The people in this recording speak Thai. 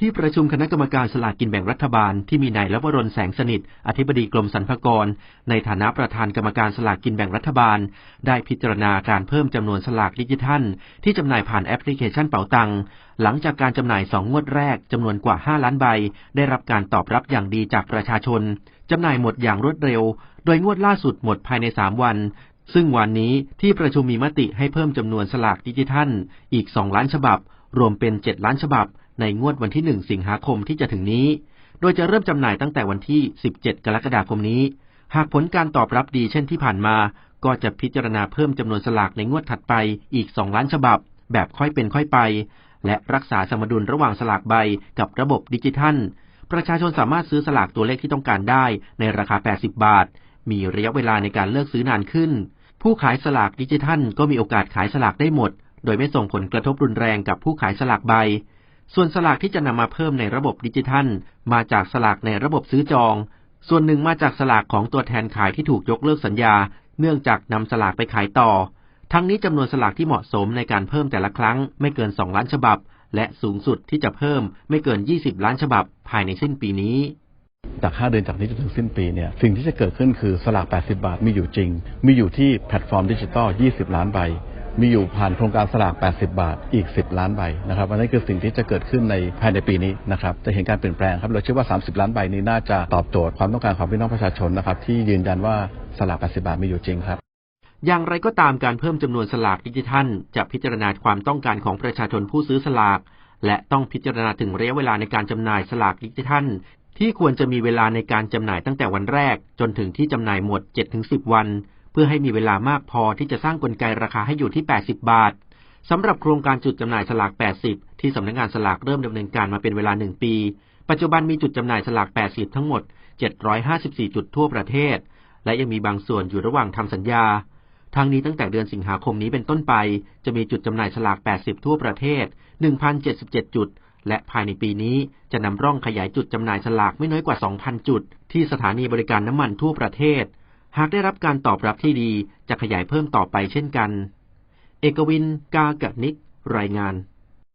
ที่ประชุมคณะกรรมการสลากกินแบ่งรัฐบาลที่มีนายลวรนแสงสนิท อธิบดีกรมสรรพากร ในฐานะประธานกรรมการสลากกินแบ่งรัฐบาล ได้พิจารณาการเพิ่มจำนวนสลากดิจิทัล ที่จำหน่ายผ่านแอปพลิเคชันเป๋าตัง หลังจากการจำหน่าย 2 งวดแรกจำนวนกว่า 5 ล้านใบ ได้รับการตอบรับอย่างดีจากประชาชนจำหน่ายหมดอย่างรวดเร็ว โดยงวดล่าสุดหมดภายใน 3 วันซึ่งวันนี้ที่ประชุมมีมติให้เพิ่มจำนวนสลากดิจิทัล อีก 2 ล้านฉบับ รวมเป็น 7 ล้านฉบับ ในงวดวันที่ 1 สิงหาคมที่จะถึงนี้ โดยจะเริ่มจำหน่ายตั้งแต่วันที่ 17 กรกฎาคมนี้ หากผลการตอบรับดีเช่นที่ผ่านมา ก็จะพิจารณาเพิ่มจำนวนสลากในงวดถัดไปอีก 2 ล้านฉบับ แบบค่อยเป็นค่อยไป และรักษาสมดุลระหว่างสลากใบกับระบบดิจิทัล ประชาชนสามารถซื้อสลากตัวเลขที่ต้องการได้ในราคา 80 บาท มีระยะเวลาในการเลือกซื้อนานขึ้น ผู้ขายสลากดิจิทัล ก็มีโอกาสขายสลากได้หมด โดยไม่ส่งผลกระทบรุนแรงกับผู้ขายสลากใบ ส่วนสลากที่จะนำมาเพิ่มในระบบดิจิทัล มาจากสลากในระบบซื้อจอง ส่วนหนึ่งมาจากสลากของตัวแทนขายที่ถูกยกเลิกสัญญา เนื่องจากนำสลากไปขายต่อ ทั้งนี้จำนวนสลากที่เหมาะสมในการเพิ่มแต่ละครั้งไม่เกิน 2 ล้านฉบับ และสูงสุดที่จะเพิ่มไม่เกิน 20 ล้านฉบับ ภายในสิ้นปีนี้จาก 5 เดือนจากนี้จนถึงสิ้นปีเนี่ยสิ่งที่จะเกิดขึ้นคือสลาก 80 บาทมีอยู่จริง มีอยู่ที่แพลตฟอร์มดิจิตอล 20 ล้านใบ มีอยู่ผ่านโครงการสลาก 80 บาท อีก 10 ล้านใบนะครับอันนี้คือสิ่งที่จะเกิดขึ้นในภายในปีนี้นะครับ จะเห็นการเปลี่ยนแปลงครับ เราเชื่อว่า 30 ล้านใบนี้น่าจะตอบโจทย์ความต้องการของพี่น้องประชาชนนะครับ ที่ยืนยันว่าสลาก 80 บาทมีอยู่จริงครับ อย่างไรก็ตามการเพิ่มจำนวนสลากดิจิทัล จะพิจารณาความต้องการของประชาชนผู้ซื้อสลาก และต้องพิจารณาถึงระยะเวลาในการจำหน่ายสลากดิจิทัล ที่ควรจะมีเวลาในการจำหน่ายตั้งแต่วันแรก จนถึงที่จำหน่ายหมด 7-10 วัน พื่อให้มีเวลามากพอที่จะสร้างกลไกราคาให้อยู่ที่ 80 บาทสำหรับโครงการจุดจำหน่ายสลาก 80 ที่สำนักงานสลากเริ่มดำเนินการมาเป็นเวลา 1 ปี ปัจจุบันมีจุดจำหน่ายสลาก 80 ทั้งหมด 754 จุดทั่วประเทศ และยังมีบางส่วนอยู่ระหว่างทำสัญญา ทางนี้ตั้งแต่เดือนสิงหาคมนี้เป็นต้นไป จะมีจุดจำหน่ายสลาก 80 ทั่วประเทศ 1,077 จุด และภายในปีนี้จะนำร่องขยายจุดจำหน่ายสลากไม่น้อยกว่า 2,000 จุด ที่สถานีบริการน้ำมันทั่วประเทศ หากได้รับการตอบรับที่ดีจะขยายเพิ่มต่อไปเช่นกัน เอกวิน กากะนิก รายงาน